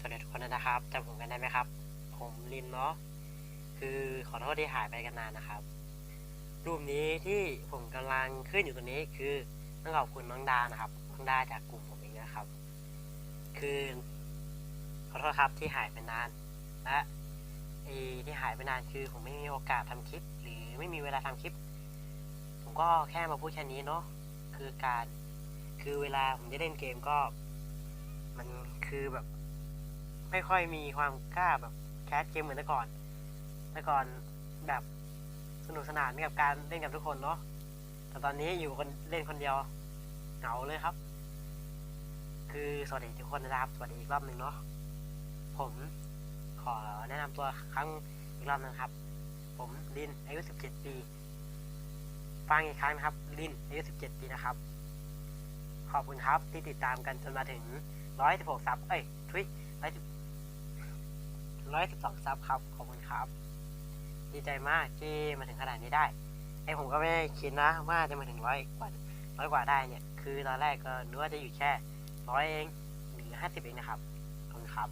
สวัสดีทุกคนนะครับจำผมกันได้ไหมครับ ผมลินเนาะคือขอโทษที่หายไปกันนานนะครับ รูปนี้ที่ผมกำลังขึ้นอยู่ตรงนี้คือต้องขอบคุณน้องดานะครับน้องดาจากกลุ่มผมเองนะครับ คือขอโทษครับที่หายไปนานและไอ้ที่หายไปนานคือผมไม่มีโอกาสทำคลิป หรือไม่มีเวลาทำคลิป ผมก็แค่มาพูดแค่นี้เนาะคือการคือเวลาผมจะเล่นเกมก็ มันคือแบบ ไม่ค่อยมีความกล้าแบบแคสเกมเหมือนแต่ก่อน แต่ก่อนแบบสนุกสนานกับการเล่นกับทุกคนเนาะ แต่ตอนนี้อยู่คนเล่นคนเดียวเหงาเลยครับ คือสวัสดีทุกคนนะครับ สวัสดีอีกรอบหนึ่งเนาะ ผมขอแนะนำตัวครั้งอีกรอบหนึงครับ ผมลินอายุ 17 ปี ฟังอีกครั้งนะครับ ลินอายุ 17 ปีนะครับ ขอบคุณครับที่ติดตามกันจนมาถึง 116 ซับ เอ้ย ทุย110 112 ซับครับ ขอบคุณครับ ดีใจมากที่มาถึงขนาดนี้ได้ ไอผมก็ไม่คิดนะว่าจะมาถึงร้อยกว่าร้อยกว่าได้เนี่ย คือตอนแรกก็นึกว่าจะอยู่แค่ร้อยเองหรือห้าสิบเองนะครับ ขอบคุณครับ